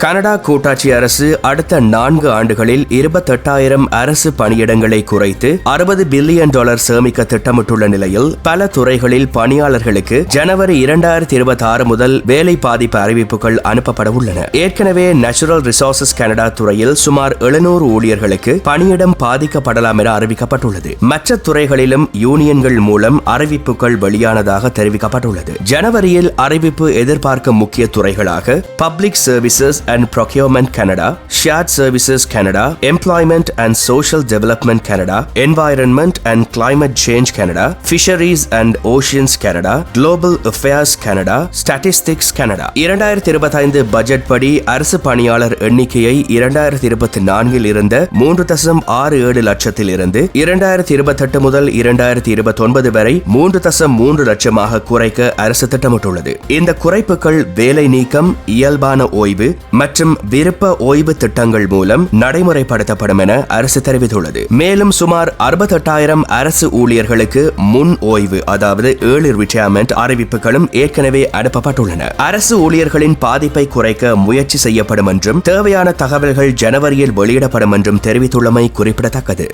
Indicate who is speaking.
Speaker 1: Canada கூட்டாட்சி அரசு அடுத்த நான்கு ஆண்டுகளில் இருபத்தெட்டாயிரம் அரசு பணியிடங்களை குறைத்து அறுபது பில்லியன் டாலர் சேமிக்க திட்டமிட்டுள்ள நிலையில் பல துறைகளில் பணியாளர்களுக்கு ஜனவரி இரண்டாயிரத்தி இருபத்தி ஆறு முதல் வேலை பாதிப்பு அறிவிப்புகள் அனுப்பப்பட உள்ளன. ஏற்கனவே நேச்சுரல் ரிசோர்சஸ் கனடா துறையில் சுமார் எழுநூறு ஊழியர்களுக்கு பணியிடம் பாதிக்கப்படலாம் என அறிவிக்கப்பட்டுள்ளது. மற்ற துறைகளிலும் யூனியன்கள் மூலம் அறிவிப்புகள் வெளியானதாக தெரிவிக்கப்பட்டுள்ளது. ஜனவரியில் அறிவிப்பு எதிர்பார்க்கும் முக்கிய துறைகளாக public services and procurement Canada shared services Canada employment and social development Canada environment and climate change Canada fisheries and oceans Canada global affairs Canada statistics Canada இரண்டாயிரத்தி இருபத்தைந்து பட்ஜெட் படி அரசு பணியாளர் எண்ணிக்கையை இரண்டாயிரத்தி இருபத்தி நான்கில் இருந்த மூன்று தசம் ஆறு ஏழு லட்சத்தில் இருந்து இரண்டாயிரத்தி இருபத்தெட்டு முதல் இரண்டாயிரத்தி இருபத்தி ஒன்பது வரை மூன்று தசம் மூன்று லட்சமாக குறைக்க அரசு திட்டமிட்டுள்ளது. இந்த குறைப்புகள் வேலை நீக்கம் இயல்பான ஓய்வு மற்றும் விருப்ப ஓய்வு திட்டங்கள் மூலம் நடைமுறைப்படுத்தப்படும் என அரசு தெரிவித்துள்ளது. மேலும் சுமார் அறுபத்தெட்டாயிரம் அரசு ஊழியர்களுக்கு முன் ஓய்வு அதாவது ஏர்லி ரிட்டையர்மெண்ட் அறிவிப்புகளும் ஏற்கனவே அனுப்பப்பட்டுள்ளன. அரசு ஊழியர்களின் பாதிப்பை குறைக்க முயற்சி செய்யப்படும் என்றும் தேவையான தகவல்கள் ஜனவரியில் வெளியிடப்படும் என்றும் தெரிவித்துள்ளமை குறிப்பிடத்தக்கது.